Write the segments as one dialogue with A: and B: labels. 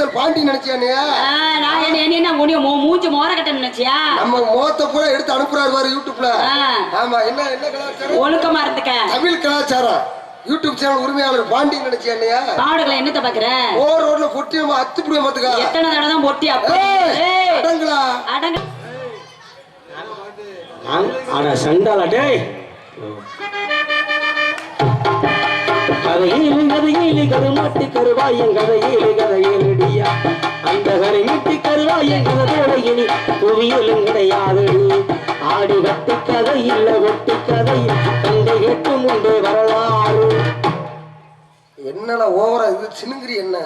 A: பொறியந்தல் பாண்டி நினைச்சியானே
B: ஆ, நான் என்ன உன்னைய மூ- மூஞ்சி மோர கட்ட நினைச்சியா?
A: நம்ம மோத்த பூரா எடுத்து அனுப்புறாரு பாரு யூடியூப்ல. ஆமா என்ன என்ன கலாச்சாரம்?
B: ஒழுக்கமா இருந்துக்க.
A: தமிழ் கலாச்சாரம். யூடியூப் சேனல் உரிமையாளர் பாண்டி நினைச்சியானே
B: பாவடுகளை என்னத்த பாக்குற?
A: ஓ ரோட்ல பொட்டி நம்ம அத்து புடிய மாத்துக்கா
B: எத்தனை தடவை தான் பொட்டி அப்பே
A: அடங்களா
B: அடங்க.
C: ஆனா சண்டாளா டேய். கதையில் கதையில் கருமாட்டு கருவாயன் கதையில் கதையிலடியா அந்த கரை மீட்டு கருவாயன் கதையோட இனி புவியலும் ஆடி கட்டு கதை இல்ல வெட்டி கதை கண்டை கேட்டு முன்பே வரலாறு.
A: என்னடா ஓவரா இது? சினுங்கிரி என்ன?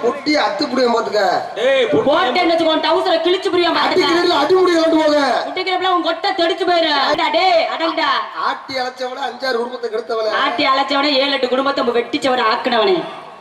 A: பொட்டி அத்து புடிய மாத்துக்க
C: டேய்
B: போட்டேன்னு வச்சுக்கோ டவுசரை கிழிச்சு
A: அடிக்கிறதுல அடி முடிய கண்டு போக
B: குட்டிக்கிறப்பல உன் கொட்டை தெடிச்சு போயிரு அடா, டேய் அடங்கடா
A: ஆட்டி அழைச்சவட அஞ்சாறு குடும்பத்தை கெடுத்தவள
B: ஆட்டி அழைச்சவனே ஏழு எட்டு குடும்பத்தை வெட்டிச்சவனை ஆக்குனவனே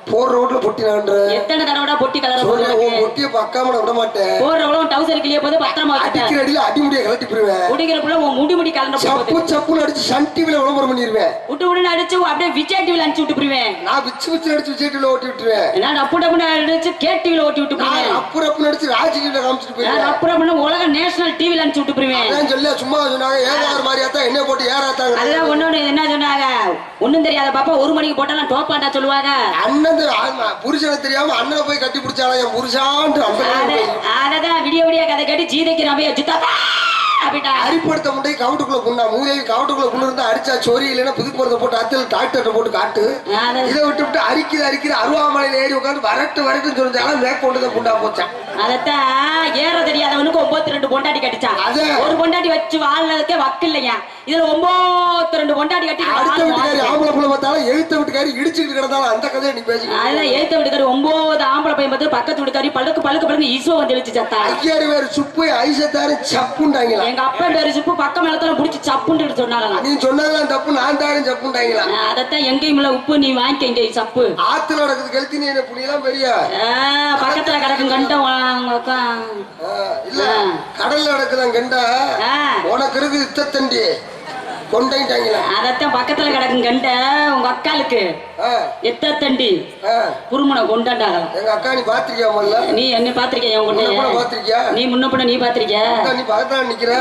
A: போற ரோட்ல பொட்டி நான்ற
B: எத்தனை தடவை பொட்டி கலர போடுறது
A: உன் பொட்டிய பக்காம நான் விட மாட்டேன்.
B: போறவளும் டவுசர் கிளிய போது பத்திரமா வச்சுட்டேன்.
A: அடிக்கிற அடியில அடி முடிய கலட்டி போயிருவேன்
B: குடிக்கிறப்பல உன் முடி முடி கலந்த
A: சப்பு
B: போகுது
A: சப்புன்னு அடிச்சு சன் டிவில விளம்பரம் பண்ணிருவேன்.
B: விட்டு விட்டு அடிச்சு அப்படியே விஜய் டிவில அனுப்பிச்சு விட்டு போயிருவேன்.
A: நான் விச்சு விச்சு அடிச்சு விஜய் டிவில ஓட்டி விட்டுருவேன்.
B: என்ன டப்பு டப்புன்னு அடிச்சு கே டிவில ஓட்டி விட்டு
A: நான்
B: போயிருவேன்.
A: அப்புறம் அப்புறம் அடிச்சு ராஜ் டிவில காமிச்சிட்டு
B: நான்
A: போயிருவேன்.
B: அப்புறம் பண்ண உலக நேஷனல் டிவில அனுப்பிச்சு விட்டு போயிருவேன்.
A: அதான் சொல்ல சும்மா சொன்னாங்க ஏதாவது மாதிரியா தான் என்ன போட்டு ஏறாத்தாங்க
B: அதுதான் ஒண்ணு என்ன சொன்னாங்க? ஒண்ணும் தெரியாத பாப்பா ஒரு மணிக்கு போட்டாலும் டோப்பாண்டா சொல்லுவாங்க.
A: அண்ணன் தெ- ஆமா, புருஷனை தெரியாம அண்ணனை போய் கட்டி பிடிச்சாலும் என் புருஷான்ட்டு அந்த
B: அத-
A: மாதிரி போய்.
B: அததான் விடிய விடிய கதை கேட்டு ஜீதைக்கு ஜுத்தா அப்படின்ட்டா
A: அரிப்படுத்த முட்டை கவுட்டுக்குள்ள புண்ணா மூதேவி கவுட்டுக்குள்ள புண்ணு இருந்தா அடிச்சா சொறி இல்லைன்னா புதுக்கு மருந்தை போட்டு அத்தில் டாக்டர்கிட்ட போட்டு காட்டு. இதை விட்டு விட்டு அரிக்குது அரிக்குது அருவாமலையில ஏறி உட்காந்து வரட்டு வரட்டுன்னு சொல்லிச்சாலும் மேற்கொண்டு தான் புண்டா போச்சான்
B: அதத்தான் ஏற தெரியாதவனுக்கு ஒன்பத்தி ரெண்டு பொண்டாட்டி கட்டிச்சான். ஒரு பொண்டாட்டி வச்சு வாழ்றதுக்கே வக்கு இல்லையா? இதுல ஒன்பத்தி ரெண்டு பொண்டாட்டி கட்டி
A: அடுத்த வீட்டுக்காரி. ஆம்பளை புள்ள பார்த்தாலும் எழுத்த வீட்டுக்காரி இடிச்சுக்கிட்டு கிடந்தாலும் அந்த கதையை நீ பேசிக்க
B: அதுதான் ஏத்த வீட்டுக்காரி ஒன்பது ஆம்பளை பையன் பார்த்து பக்கத்து வீட்டுக்காரி பழுக்கு பழுக்கு பழுக்கு ஈசோ வந்து எழுச்சு சத்தா.
A: ஐயாறு பேர் சுப்பு ஐசத்தாரு சப்புண்டாங்களா
B: எங்க அப்பன் பேரு சுப்பு பக்கம் மேலத்தால புடிச்சு சப்புன்னு சொன்னாங்க
A: நீ சொன்னதெல்லாம் தப்பு நான் தாரும் சப்புண்டாங்களா
B: அதத்தான் எங்கேயும் இல்ல உப்பு நீ வாங்கிக்க இங்க சப்பு.
A: ஆத்துல நடக்குது கழுத்தி நீ என்ன புண்ணியெல்லாம் பெரிய?
B: பக்கத்துல கிடக்கும் கண்டம்
A: இல்ல. கடல்ல நடக்குதான் கண்டா உனக்கு இருக்கு இத்தத்தண்டி கொண்டாயிட்டாங்களா
B: அதத்தான் பக்கத்துல கிடக்கும் கண்ட உங்க அக்காளுக்கு. எத்த தண்டி. குருமனை கொண்டாண்டாகலாம்
A: எங்க அக்கா நீ பாத்திருக்கியா முதல்ல?
B: நீ என்ன பாத்திருக்கியா
A: கூட
B: கொண்டைய
A: பாத்திருக்கியா?
B: நீ முன்ன பின்ன நீ பாத்திருக்கிய?
A: நீ நிக்கிற.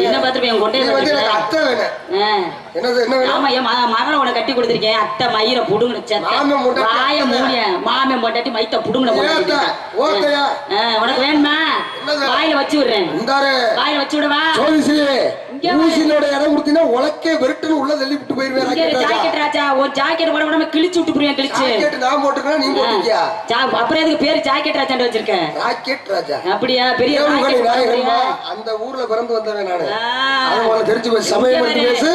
B: என்ன பாத்திருப்பிய
A: எனக்கு
B: பாத்திருக்கிய
A: அத்தை வேணும். என்னது என்ன வேணும்?
B: ஆமா என் ம- மகனை உனக்கு கட்டி கொடுத்திருக்கேன். அத்தை மயிர புடுங்க
A: மாமன் முண்டாட்டி
B: வாய. மூடிய மாமன் பொண்டாட்டி மைத்த புடுங்கின உனக்கு வேணுமா? வாயில வச்சு விடுறேன். வாயில வச்சு விடவா.
A: ஊசினோட இடம் கொடுத்தீங்கன்னா உலக்கே வெறுட்டுன்னு உள்ள தள்ளி விட்டு போயிருவேன்.
B: ஜாக்கெட் ராஜா ஒரு ஜாக்கெட் போட விடாம கிழிச்சு விட்டு புரியும் கிழிச்சு
A: ராக்கெட் நான் போட்டுக்கிறேன் நீ போட்டுக்கியா
B: அப்புறம் எதுக்கு பேரு ஜாக்கெட் ராஜான்னு வச்சிருக்க
A: ராக்கெட் ராஜா
B: அப்படியா பெரிய?
A: அந்த ஊர்ல பிறந்து வந்தவன் நானு. அது தெரிஞ்சு சமயம் இருந்து. பேசு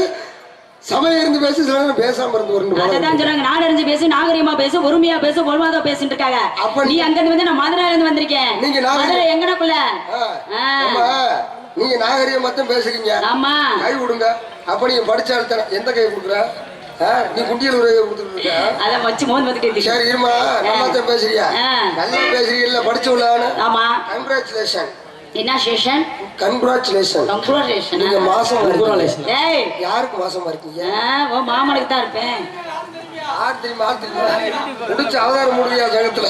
A: சமயம் இருந்து பேசு சில நேரம் பேசாம இருந்து
B: அததான்
A: வாரம்.
B: சொல்றாங்க நாடு அறிஞ்சு பேசு நாகரிகமா பேசு பொறுமையா பேசு பொறுமாதா பேசிட்டு இருக்காங்க
A: அப்ப
B: நீ அங்க இருந்து வந்து நான் மதுரையில இருந்து வந்திருக்கேன்
A: நீங்க.
B: மதுரை எங்கனக்குள்ள
A: நீங்க நாகரிகம் மட்டும் பேசுறீங்க.
B: ஆமா.
A: கை கொடுங்க. அப்ப நீங்க படிச்சால் தானே எந்த கை கொடுக்குற? நீ குண்டியல் கை கொடுத்துட்டு இருக்க.
B: அத வச்சு மோந்து வந்துட்டு
A: சரி இருமா. நல்லா பேசுறியா. நல்லா பேசுறீங்கல்ல படிச்சு உள்ளான்னு
B: ஆமா.
A: கங்க்ராச்சுலேஷன்
B: என்ன சேஷன்
A: கங்க்ராச்சுலேஷன்
B: கங்குரேஷன்
A: நீங்க மாசம்
C: Congratulations.
B: ஏய்.
A: யாருக்கு மாசமா இருக்கீங்க?
B: உன் மாமனுக்கு தான் இருப்பேன்.
A: ஆள் தெரியுமா? முடிச்ச அவதாரம் முடியா ஜகத்துல?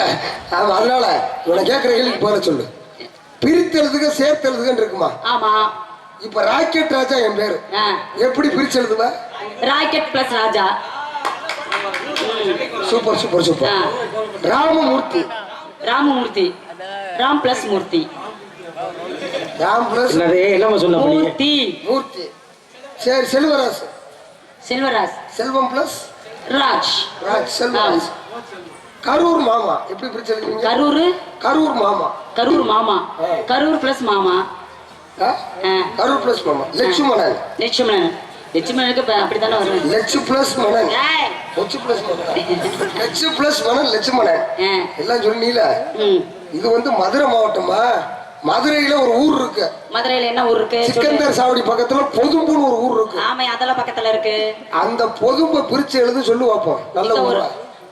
A: அதனால இவனை கேட்கிற கேள்விக்கு போற சொல்லு. பிரித்தெழுதுக சேர்த்தெழுதுகன்னு இருக்குமா?
B: ஆமா.
A: இப்ப ராக்கெட் ராஜா என் பேரு.
B: ஆ.
A: எப்படி பிரிச்சு எழுதுவ
B: rocket plus Raja.
A: Super super
B: ஆ.
A: Super Ramamoorthy.
B: Ramamoorthy. Ram plus Moorthy.
A: Ram plus
C: என்னம்மா சொன்ன
B: மூர்த்தி.
A: மூர்த்தி. சரி செல்வராஜ்
B: செல்வராஜ்
A: செல்வம் பிளஸ்?
B: ராஜ்.
A: ராஜ் செல்வராஜ் கரூர் மாமா. எப்படி பிரிச்சு எழுதுவீங்க
B: கரூர்?
A: கரூர் மாமா.
B: கரூர் மாமா. கரூர் பிளஸ் மாமா.
A: கரூர் பிளஸ் மாமா. லட்சுமணன்.
B: லட்சுமணன். லட்சுமணனுக்கு அப்படித்தானே வருவேன்
A: Lakshu plus Manan. Lakshu plus Manan. Lakshu plus Manan Lakshmanan. எல்லாம் சொன்னீல. இது வந்து மதுரை மாவட்டமா? மதுரையில ஒரு ஊர் இருக்கு.
B: மதுரையில என்ன ஊர் இருக்கு.
A: சிக்கந்தர் சாவடி பக்கத்துல பொதும்புன்னு ஒரு ஊர் இருக்கு.
B: ஆமா அதெல்லாம் பக்கத்துல இருக்கு.
A: அந்த பொதும்பை பிரிச்சு எழுத சொல்லு பார்ப்போம் நல்ல ஊரா?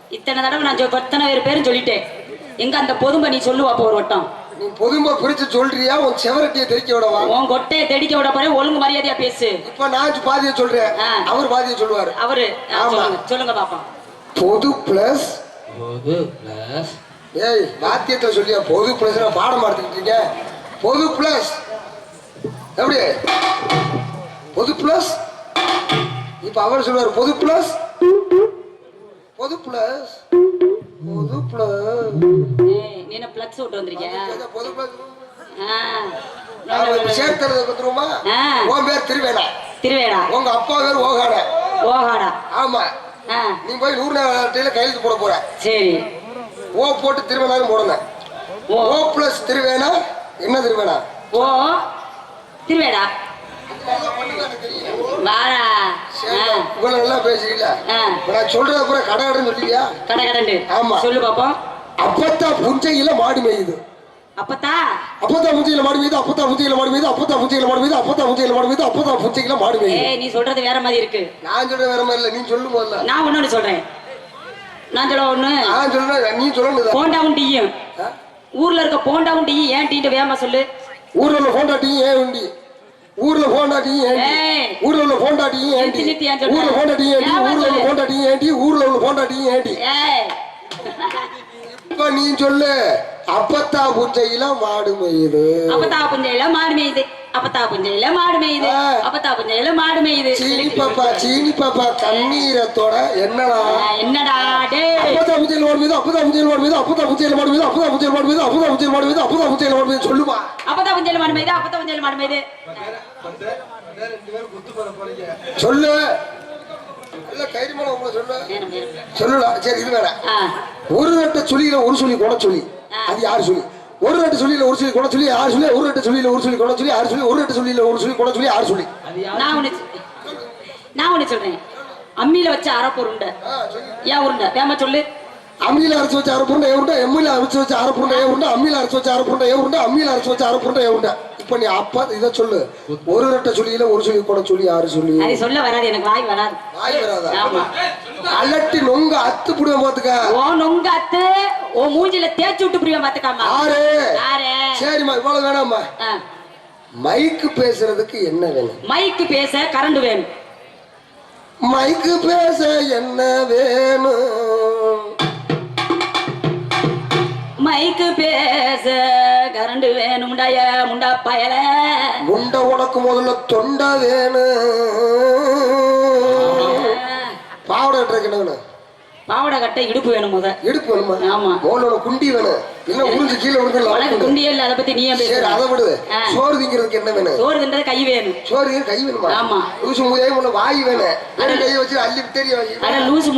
B: இத்தனை தடவை நான் சொ- எத்தனை பேர் பேரும் சொல்லிட்டேன். எங்க அந்த பொதும்ப நீ சொல்லுவா ஒரு வட்டம்?
A: நீ பொதும்பை பிரிச்சு சொல்றியா? உன் செவரட்டியை தெரிக்க விடவா
B: உன் கொட்டையை தெடிக்க விட போறேன். ஒழுங்கு மரியாதையா பேசு.
A: இப்ப நான் பாதிய சொல்றேன். அவர் பாதிய சொல்லுவாரு.
B: அவரு. சொல்லுங்க பாப்போம்
A: பொது பிளஸ்
C: பொது பிளஸ்
A: ஏய் வாத்தியத்துல சொல்லியா? பொது பிளஸ் பாடம் எடுத்துக்கிட்டு இருக்கீங்க. பொது பிளஸ் எப்படி? பொது பிளஸ் இப்ப அவர் சொல்லுவார் பொது பிளஸ் பொது பிளஸ் பொது பிளஸ்
B: நீ என்ன பிளக்ஸ் விட்டு வந்திருக்கிய?
A: பொது பிளஸ்
B: ஆ.
A: சேர்த்தது வந்துருமா. உன் பேர் திருவேணா
B: திருவேடா.
A: உங்க அப்பா பேர் ஓகாட.
B: ஓஹாடா
A: ஆமா. நீ போய் நூறு நாட்டில கையெழுத்து போட போற.
B: சரி.
A: ஓ போட்டு திருவேணான்னு போடுங்க
B: ஓ.
A: பிளஸ் திருவேணா என்ன திருவேணா?
B: ஓ திருவேடா. வாடா.
A: இவ்வளவு நல்லா பேசுறீங்களா? நான் சொல்றத பூரா கடை கடைன்னு சொல்லுவியா
B: கடை கடண்டு.
A: ஆமா.
B: சொல்லு பாப்போம்
A: அப்பத்தான் புஞ்சையில மாடு மேயுது.
B: அப்பத்தா?
A: அப்பத்தான் புஞ்சையில மாடு மேயுது அப்பத்தான் புஞ்சையில மாடு மேயுது அப்பத்தான் புஞ்சையில மாடு மேயுது அப்பத்தான் புஞ்சையில மாடு மேயுது அப்பத்தான் புஞ்சையில மாடு மேயுது.
B: ஏய் நீ சொல்றது வேற மாதிரி இருக்கு.
A: நான் சொல்ற வேற மாதிரி இல்ல நீ சொல்லு போதல
B: நான் ஒண்ணு சொல்றேன். நான் சொல்ல ஒண்ணு.
A: நான் சொல்றேன் நீ சொல்லணும்
B: போண்டாவும் டீயும். ஊர்ல இருக்க போண்டாவும் டீயும் ஏன் டீட்டு வேகமா சொல்லு.
A: ஊர்ல உள்ள போண்டாட்டியும் ஏன் உண்டி? ஊர்ல போண்டாட்டியும் ஏண்டி. ஊர்ல உள்ள போண்டாட்டியும் ஏண்டி? ஊர்ல போண்டாட்டியும் ஏண்டி ஊர்ல உள்ள
B: சொல்லு?
A: போண்டாட்டியும் ஏண்டி ஊர்ல உள்ள போண்டாட்டியும் ஏண்டி இப்ப நீ சொல்லு அப்பத்தா புஞ்சையில மாடு மேயுது
B: அப்பத்தா புஞ்சையில மாடு மேயுது அப்பத்தா புஞ்சையில மாடு மேயுது. அப்பத்தா புஞ்சையில மாடு மேயுது
A: சீனி பாப்பா சீனி பாப்பா கண்ணீரத்தோட என்னடா
B: என்னடா டேய்
A: அப்பதா புஞ்சையில மாடு மீது அப்பதா புஞ்சையில மாடு மீது அப்பதா புஞ்சையில மாடு மீது அப்பதா புஞ்சையில மாடு மீது அப்பதா புஞ்சையில மாடு மீது அப்பதா புஞ்சையில மாடு மீது சொல்லுமா
B: அப்பத்தா புஞ்சையில மாடு மேயுது அப்பத்தா புஞ்சையில மாடு மேயுது
A: சொல்லு. இல்ல கைரிமலை உங்களை சொல்லு. சரி இது வேற
B: ஆ.
A: ஒரு ரெட்ட சொல்லியில ஒரு சொல்லி கொட சொல்லி. அது யார் சொல்லி? ஒரு ரெட்டு சொல்லியில ஒரு சொல்லி கொட சொல்லி யார் சொல்லி? ஒரு ரெட்டு சொல்லியில ஒரு சொல்லி கொட சொல்லி யார் சொல்லி? ஒரு ரெட்டு சொல்லியில ஒரு சொல்லி கொட சொல்லி யார் சொல்லி?
B: நான் ஒண்ணு நான் ஒண்ணு சொல்றேன். அம்மியில வச்ச அரப்பு உருண்டை. ஏன் உருண்டை? வேமா சொல்லு.
A: அம்மியில அரைச்சு வச்ச அரப்புருண்டை ஏ உருண்டை எம்மியில அரைச்சு வச்ச அரப்புருண்டை ஏ உருண்டை அம்மியில அரைச்சு வச்ச அரப்புருண்டை ஏ உருண்டை அம்மியில அரைச்சு வச்ச அரப்புருண்டை ஏ உருண்டை. இப்ப நீ அப்பா இதை சொல்லு. ஒரு ரெட்ட சொல்லியில ஒரு சொல்லி கொட சொல்லி யாரு சொல்லி
B: சொல்ல வராது எனக்கு வாய் வராது.
A: வாய் வராதா? அலட்டி நொங்க அத்து புடுவேன் பாத்துக்க.
B: ஓ நொங்க அத்து ஓ மூஞ்சில தேய்ச்சி விட்டு புரியும் பாத்துக்காமா.
A: ஆறு
B: யாரு?
A: சரிம்மா இவ்வளவு வேணாம்மா. மைக்கு பேசுறதுக்கு என்ன வேணும்?
B: மைக்கு பேச கரண்ட் வேணும்.
A: மைக்கு பேச என்ன வேணும்?
B: மைக்கு பேச. கரண்ட் வேணும்டா ஏ முண்டா பயல.
A: முண்டை உனக்கு முதல்ல தொண்டை வேணும். பாவடை வேணும்
B: பாவடை கட்ட இடுப்பு வேணும் முத.
A: இடுப்பு வேணுமா?
B: ஆமா.
A: மோலோட குண்டி வேணும். இல்ல உறிஞ்சு கீழே
B: உனக்கு
A: விழுந்துடலாம்
B: குண்டியே இல்ல அதை பத்தி நீயே
A: சரி
B: பேச
A: அதை விடு. சோறு திங்கிறதுக்கு என்ன வேணும்?
B: சோறு தின்றது கை வேணும்.
A: சோறு கை வேணுமா?
B: ஆமா.
A: லூசு மூதையே முன்ன வாய் வேணும். வெறும் கையை வச்சு அள்ளி தெரியும்
B: அட லூசு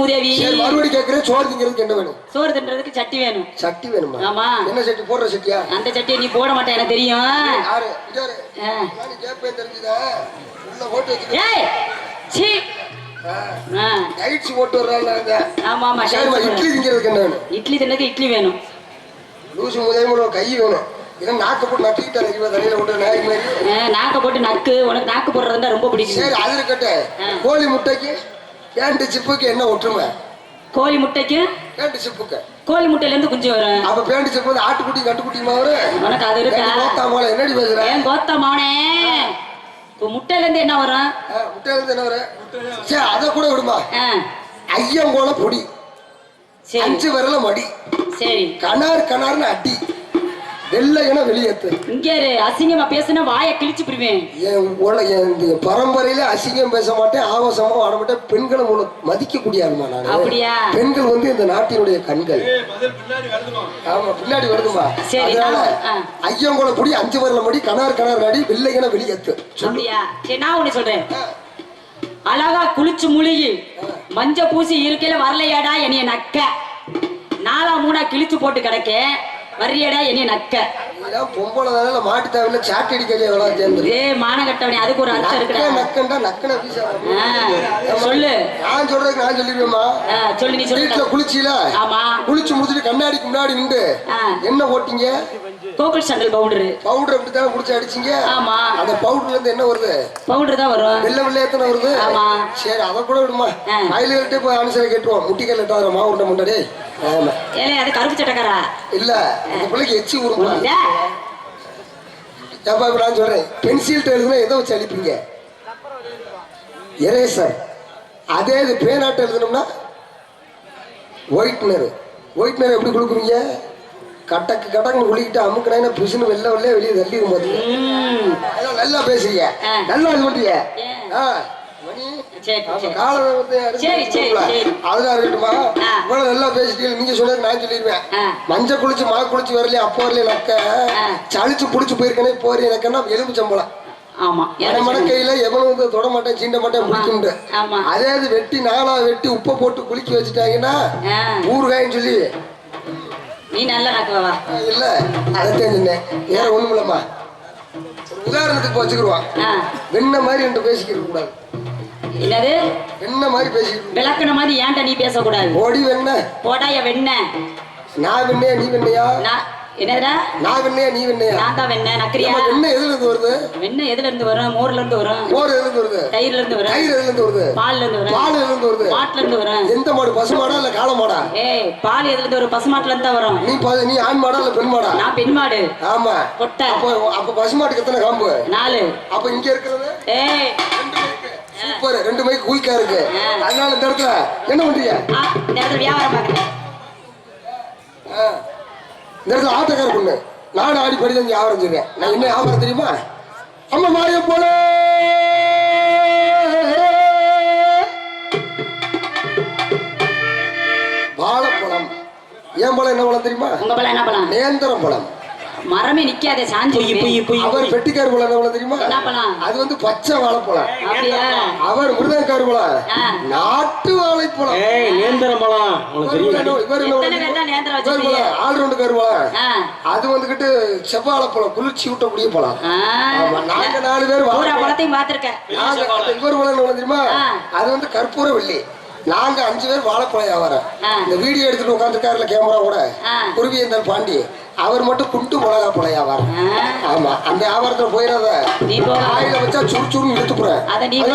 A: சரி மறுபடியும் கேட்கிறேன் சோறு திங்கிறதுக்கு என்ன வேணும்?
B: சோறு தின்றதுக்கு சட்டி வேணும்.
A: சட்டி வேணுமா?
B: ஆமா.
A: என்ன சட்டி? போடுற சட்டியா?
B: அந்த சட்டியை நீ போட மாட்டே எனக்கு தெரியும்.
A: யாரு? கேப்பேன் தெரிஞ்சுதா? உள்ள போட்டு
B: ஏய் சீ. ஆ,
A: லைட்ஸ் போட்டு வர்றாங்க
B: ஆமா ஆமா
A: இட்லி திங்கிறதுக்கு என்ன வேணும்?
B: இட்லி தின்னதுக்கு இட்லி வேணும்.
A: லூசு முதல் கை வேணும். நாக்கு போட்டு நட்டிக்கிட்டா நினைக்கிறேன் தலையில போட்டு நாய் மாதிரி.
B: நாக்க போட்டு நக்கு. உனக்கு நாக்கு போடுறதுன்னா ரொம்ப பிடிக்கும்.
A: சரி அது இருக்கட்டும். கோழி முட்டைக்கு கேண்டு சிப்புக்கு என்ன ஒற்றுமை?
B: கோழி முட்டைக்கு?
A: கேண்டு சிப்புக்கு.
B: கோழி முட்டையில இருந்து குஞ்சு வரும்.
A: அப்ப பேண்டு சிப்பு ஆட்டுக்குட்டி கட்டுக்குட்டியுமா வரும்?
B: உனக்கு அது இருக்கா?
A: நோத்தா போல என்னடி பேசுற?
B: ஏன் கோத்தமானே இப்போ முட்டையில இருந்து என்ன வரும்?
A: முட்டையில இருந்து என்ன வரும்? சரி அதை கூட விடுமா? ஐயங்கோல பொடி.
B: சரி.
A: அஞ்சு விரல மடி.
B: சரி.
A: கனார் கனார்னு அடி. வெள்ளையன வெளியேத்து
B: இங்க அசிங்கமா பேசுனா வாயை கிழிச்சு பிடிவேன்
A: என் உல- என் இந்த பரம்பரையில அசிங்கம் பேச மாட்டேன் ஆபாசமா ஆட மாட்டேன். பெண்களை உன மதிக்கக்கூடிய ஆளுமா நான்.
B: அப்படியா?
A: பெண்கள் வந்து இந்த நாட்டினுடைய கண்கள். ஆமா பின்னாடி வருதுமா?
B: சரி,
A: அதனால. ஐயங்கோல பொடி அஞ்சு வரல மடி கனார் கனார் அடி வெள்ளையன வெளியேத்து
B: சரி நான் ஒண்ணு சொல்றேன். அழகா குளிச்சு முழுகி மஞ்ச பூசி இருக்கையில வரலையாடா என்னைய நக்க. நாலா மூணா கிழிச்சு போட்டு கிடக்க வர்றியடா என்னை நக்க.
A: பொம்பளை தானே மாட்டு தேவையில்ல சாட்டி அடிக்கலையே எவ்வளோ சேர்ந்து
B: ஏ மானகட்டவனே அதுக்கு ஒரு அர்த்தம்
A: நக்க
B: இருக்குடா
A: நக்கண்டா நக்கன பீசா
B: ஆ, சொல்லு.
A: நான் சொல்றதுக்கு நான் சொல்லிடுவேமா
B: ஆ, சொல்லு நீ
A: வீட்டுல
B: சொல்லு
A: குளிச்சில?
B: ஆமா.
A: குளிச்சு முடிச்சுட்டு கண்ணாடிக்கு முன்னாடி நின்று. என்ன போட்டீங்க
B: கோகுல் சாண்டல் பவுடரு.
A: பவுடர் அப்படி தானே குடிச்சு அடிச்சீங்க?
B: ஆமா.
A: அந்த பவுடர்ல இருந்து என்ன வருது?
B: பவுடர் தான் வரும்.
A: வெள்ளை வெள்ளை எத்தனை வருது?
B: ஆமா.
A: சரி அதை கூட விடுமா?
B: ஆ.
A: மயில்கிட்ட போய் அனுசரி கேட்டுவோம் எட்டாவது முன்னாடி. ஆமா.
B: ஏலே அது கருப்பு சட்டக்காரா?
A: இல்ல இந்த பிள்ளைக்கு எச்சி உருமா
B: டேய்,
A: ஏப்பா இப்ப நான் சொல்றேன். பென்சில் எழுதுனா எதை வச்சு அழிப்பீங்க. எரேசர் அதே இது பேனாட்டு எழுதணும்னா ஒயிட்னர் ஒயிட்னர் எப்படி கொடுக்குறீங்க? கட்டக்கு கட்டக்கு குளிக்கிட்டு அமுக்குனா பிசுன்னு வெள்ள வெள்ளைய வெளியே தள்ளிடும். அதான் நல்லா பேசுறீங்க. நல்லா இது பண்றீங்க.
B: ஏன்?
A: ஆ,
B: சரி
A: காலை வந்து. அதெல்லாம் இருக்கட்டுமா. இவ்வளவு நல்லா பேசிட்டீங்க. நீங்க சொன்னது நான் சொல்லிடுவேன்.
B: ஆ.
A: மஞ்சள் குளிச்சு மா குளிச்சு வரலையே? அப்போ வரலையே நக்க. சளிச்சு புடிச்சு போயிருக்கனே போறீ எனக்குன்னா எலும்பு சம்பளம்.
B: ஆமா
A: மடக்கையில வந்து தொட மாட்டேன் சீண்ட மாட்டேன்
B: ஆமா
A: அதே இது வெட்டி நாளா வெட்டி உப்பை போட்டு குளிக்க வச்சுட்டாங்கன்னா ஊறுகாயின்னு சொல்லி.
B: நீ நல்ல
A: இல்ல. அதைத்தான் சொன்னேன். வேற ஒண்ணும் இல்லம்மா. உதாரணத்துக்கு வச்சுக்கிடுவான் வெண்ண மாதிரி என்கிட்ட பேசிக்கிற கூடாது.
B: என்னது?
A: வெண்ண மாதிரி
B: விளக்குன மாதிரி ஏன்ட்ட நீ பேசக்கூடாது?
A: ஓடி வெண்ண.
B: போடாய வெண்ண.
A: நான் வெண்ணையா நீ வெண்ணையா?
B: நான் என்னதுடா?
A: நான் வெண்ணையா நீ வெண்ணையா?
B: நான் தான் வெண்ண நக்கிரியா
A: வெண்ணெய் எதுல இருந்து வருது?
B: வெண்ண எதுல இருந்து வரும்? மோர்ல இருந்து வரும்.
A: மோர் எதுல இருந்து வருது?
B: தயிர்ல இருந்து வரும்.
A: தயிர் எதுல இருந்து வருது?
B: பால்ல இருந்து வரும்.
A: பால் எதுல இருந்து வருது?
B: மாட்டுல இருந்து வரும்.
A: எந்த மாடு பசு மாடா இல்ல காளை மாடா?
B: ஏய் பால் எதுல இருந்து வரும்? பசுமாட்டுல இருந்து தான் வரும்.
A: நீ நீ ஆண் மாடா இல்ல பெண் மாடா?
B: நான் பெண் மாடு.
A: ஆமா.
B: கொட்டை.
A: அப்போ அப்ப பசு மாட்டுக்கு எத்தனை காம்பு?
B: நாலு.
A: அப்ப இங்க இருக்கிறது?
B: ஏய்.
A: சூப்பர். ரெண்டு மைக்கு குயிக்கா இருக்கு. அதனால இந்த இடத்துல என்ன பண்றீங்க?
B: இந்த இடத்துல வியாபாரம் பார்க்குறேன்.
A: ஆ. இந்த இடத்துல ஆட்டக்கார பொண்ணு. நானும் ஆடி படி தான் வியாபாரம் செய்வேன் நான் என்ன வியாபாரம் தெரியுமா? அம்மா மாய போல. வாழைப்பழம். ஏன் பழம் என்ன பழம் தெரியுமா?
B: உங்க பழம் என்ன பழம்?
A: நேந்திரம் பழம்
B: மரமே நிக்காதே சாஞ்சு
C: பொய் பொய் பொய்.
A: அவர் பெட்டிக்கார் பழம் என்ன தெரியுமா அது வந்து பச்சை வாழைப்பழம் அவர் மிருதங்கார் பழம்
B: ஆ.
A: நாட்டு வாழைப்பழம்
C: ஏய் நேந்திரம் பழம்
A: இவர்
C: தெரியும்.
A: என்ன- இவர் என்ன
B: எத்தனை பேர் தான் நேந்திரம்
A: இவர்
B: வச்சிருக்கீங்க?
A: பழம் ஆல்ரவுண்டு கருவலாம்
B: ஆ.
A: அது வந்துகிட்டு செவ்வாழைப்பழம் குளிர்ச்சி ஊட்டக்கூடிய பழம் நாங்க நாலு பேர்
B: பழத்தையும் பார்த்திருக்கேன்.
A: இவர் பழம் என்ன தெரியுமா. அது வந்து கற்பூர வெள்ளி. நாங்க அஞ்சு பேர் வாழைப்பழம் வியாபாரம். இந்த வீடியோ எடுத்துட்டு உட்காந்துருக்காருல கேமரா கூட. குருவியந்தல் பாண்டி. அவர் மட்டும் குண்டு மிளகா வியாபாரம்.
B: ஆ.
A: ஆமா அந்த வியாபாரத்துல போயிடாத. ஆயில வச்சா சுறு சுருன்னு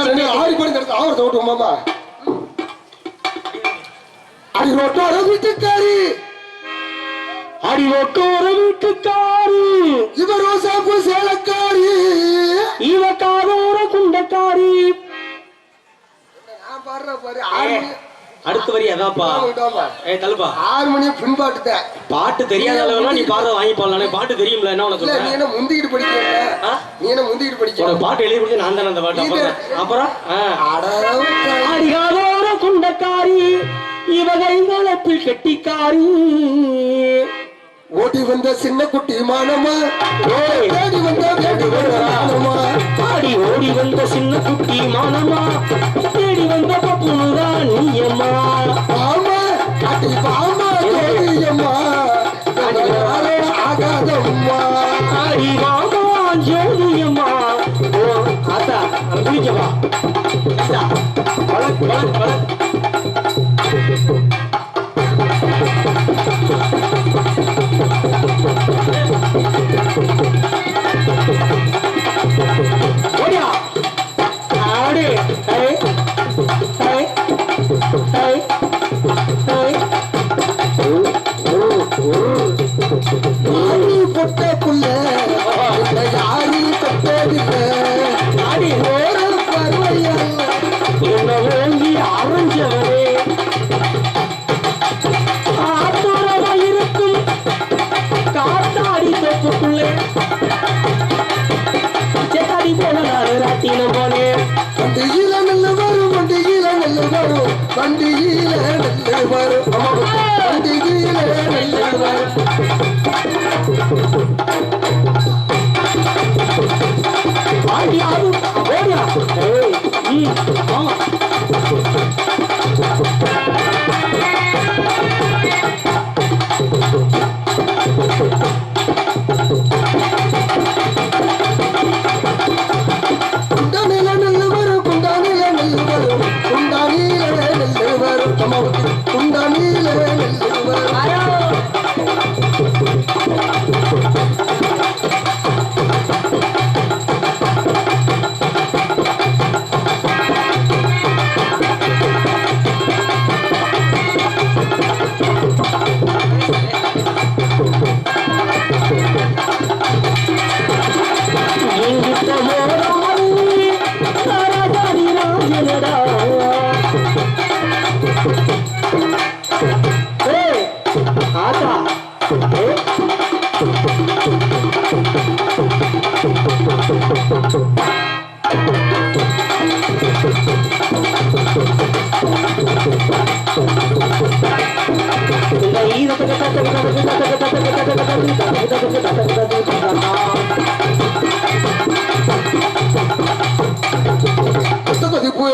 A: ரெண்டு ஆடி பண்ணி எடுத்து ஆவரத்தை ஓட்டு மாமா அடி ரொட்டோட வீட்டுக்காரி.
C: அடி ஒட்டோர வீட்டுக்காரி.
A: இவ ரோசாப்பு சேலக்காரி.
C: இவ காதோர குண்டக்காரி.
A: நான் பாடுற பாரு. ஆறு
C: அடுத்த வரி அதான்ப்பா. ஏய் தள்ளுப்பா.
A: ஆறு மணி பின்பாட்டுட்டேன்
C: பாட்டு தெரியாத அளவுனா நீ பாடுற வாங்கி போடலாம் பாட்டு தெரியும்ல என்ன உனக்கு
A: நீ என்ன முந்திக்கிட்டு படிக்கிறீங்க
C: ஆ?
A: நீ என்ன முந்திக்கிட்டு படிக்கிற?
C: உனக்கு பாட்டு எழுதி கொடுத்து நான் தானே அந்த பாட்டு அப்புறம். அடிகாதோர குண்டக்காரி இவகை கலப்பில் கெட்டிக்காரி.
A: ஓடி வந்த சின்ன குட்டி மானமா
C: ஏய்,
A: தேடி வந்த வேடி வந்த
C: ஆடி ஓடி வந்த சின்ன குட்டி மானமா தேடி வந்த பப்புனுதான் நீயம்மா.
A: பாமா அடி பாமா ஜோதியம்மா ஆகாதம்மா.
C: ஆடி மாமா ஜோதியம்மா. ஓ ஆத்தா அங்க குளிக்கவா. ஆத்தா, வளக்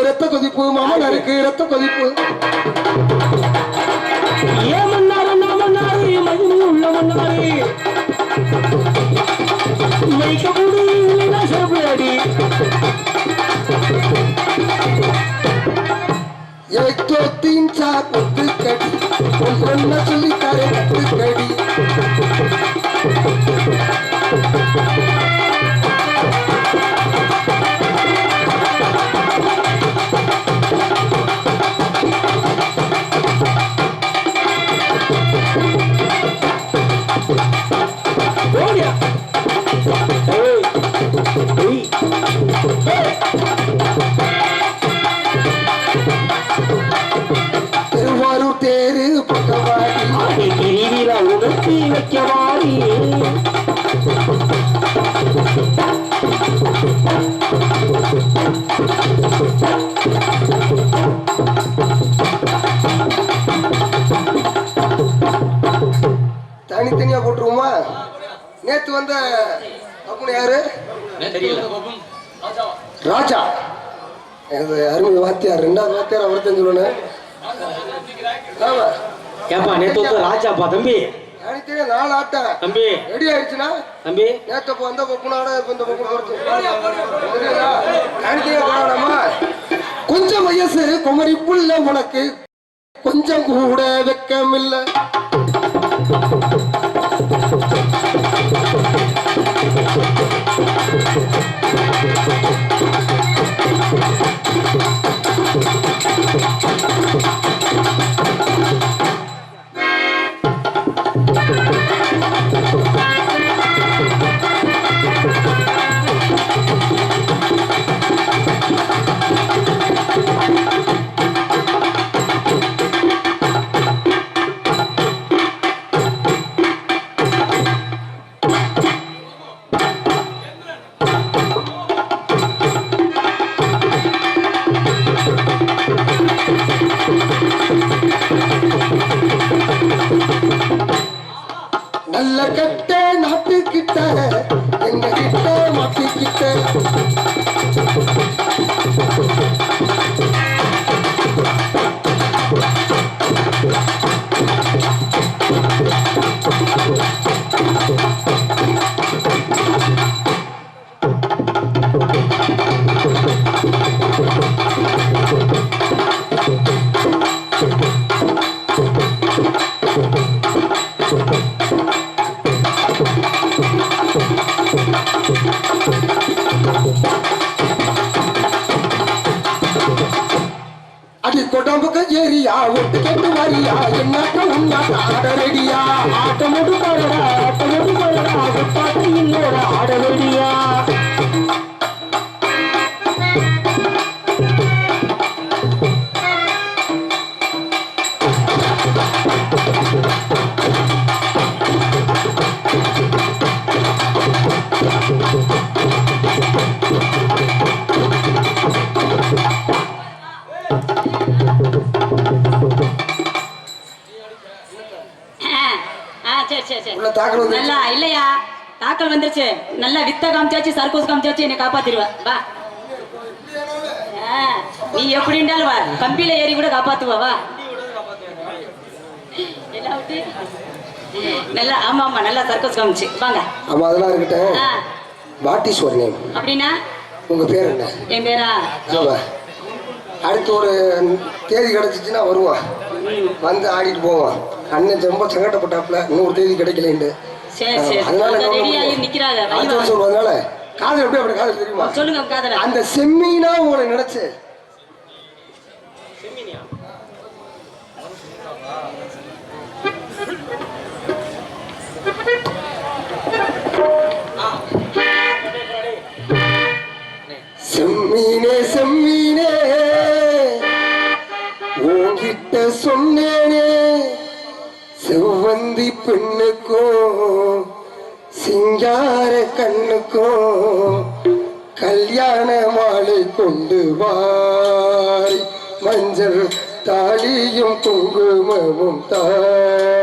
A: ரத்த கொதிப்பு மாமனாருக்கு ரத்த கொதிப்பு. நேத்து வந்த அப்படின்னு யாரு? ராஜா. இது அருமை வாத்தியார் ரெண்டாவது வாத்தியார் அவர் தெரிஞ்சுக்கணும் ஆமா.
C: ஏப்பா நேத்து வந்து ராஜாப்பா தம்பி?
A: தனித்தனியா நாலு ஆட்டம்
C: தம்பி?
A: ரெடி ஆயிடுச்சுன்னா?
C: தம்பி?
A: நேத்து அப்போ வந்த பொப்புனாட இப்ப இந்த பொப்பு கொஞ்சம் வயசு குமரி புள்ள உனக்கு. கொஞ்சம் கூட வெக்கம் Thank you. ரெடியா ஒட்டு கெட்டு வரியா? என்ன உன்னாக்க ஆட ரெடியா
C: ஆட்டமுடு பாடடா ஆட்டமுடு பாடடா பாட்டு
B: இன்னொரு ஆட ரெடியா வந்துருச்சு. நல்லா வித்த காமிச்சாச்சு சர்க்கோஸ் காமிச்சாச்சு என்னை காப்பாத்திடுவா. வா. நீ எப்படி இருந்தாலும் வா. கம்பியில ஏறி கூட காப்பாத்துவா வா. நல்லா ஆமா ஆமா நல்லா சர்க்கஸ் காமிச்சு. வாங்க.
A: ஆமா அதெல்லாம் இருக்கட்டும். வாட் இஸ் ஒரு நேம்?
B: அப்படின்னா?
A: உங்க பேர் என்ன?
B: என் பேரா?
A: ஆமா அடுத்து ஒரு தேதி கிடைச்சிச்சுன்னா வருவான் வந்து ஆடிட்டு போவான் அண்ணன் ரொம்ப சங்கடப்பட்டாப்புல. இன்னொரு தேதி கிடைக்கலன்ட்டு. அதனால வருவதனால காதல் எப்படி அப்படி காதல் தெரியுமா?
B: சொல்லுங்க காதல.
A: அந்த செம்மீனா உங்களை நினைச்சு. செம்மீனே செம்மீனே. உன்கிட்ட சொன்னேனே. செவ்வந்தி பெண்ணுக்கும் சிங்கார கண்ணுக்கும் கல்யாண மாலை கொண்டு வாய் மஞ்சள் தாலியும் குங்குமமும் தாய்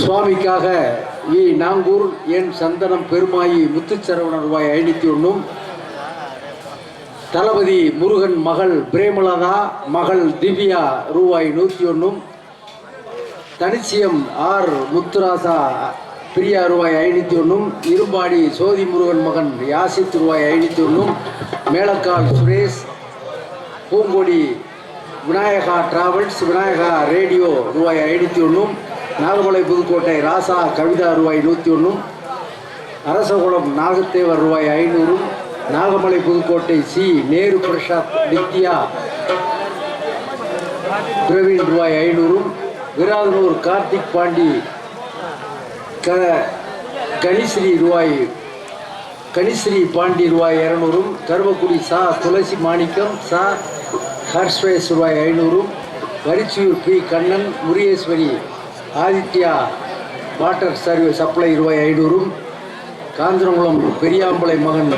D: சுவாமிக்காக இ நாங்கூர் என் சந்தனம் பெருமாயி முத்துச்சரவண ரூபாய் ஐநூத்தி ஒன்றும் தளபதி முருகன் மகள் பிரேமலதா மகள் திவ்யா ரூபாய் நூற்றி ஒன்றும் தனிச்சியம் ஆர் முத்துராசா பிரியா ரூபாய் ஐநூற்றி ஒன்றும் இரும்பாடி சோதி முருகன் மகன் யாசித் ரூபாய் ஐநூற்றி ஒன்றும் மேலக்கால் சுரேஷ் பூங்கொடி விநாயகா டிராவல்ஸ் விநாயகா ரேடியோ ரூபாய் ஐநூற்றி ஒன்றும் நாகமலை புதுக்கோட்டை ராசா கவிதா ரூபாய் நூற்றி ஒன்றும் அரசகுளம் நாகத்தேவர் ரூபாய் ஐநூறும். நாகமலை புதுக்கோட்டை சி. நேரு பிரசாத் வித்யா. பிரவீன் ரூபாய் ஐநூறும் விராதனூர் கார்த்திக் பாண்டி க கனிஸ்ரீ ரூபாய் கனிஸ்ரீ பாண்டி ரூபாய் இரநூறும் தருமக்குடி சா. துளசி மாணிக்கம் சா. ஹர்ஷ்வேஸ் ரூபாய் ஐநூறும் Varichiyur P. Kannan Muriyeswari Aditya water service supply ரூபாய் ஐநூறும் காந்திரங்குளம் பெரியாம்பளை மகன்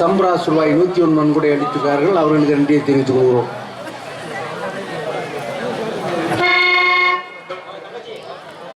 D: சம்ராஸ் ரூபாய் நூற்றி ஒன்று நன்கொடை அளித்திருக்கார்கள் அவர்களுக்கு நன்றியை தெரிவித்துக் கொள்கிறோம்.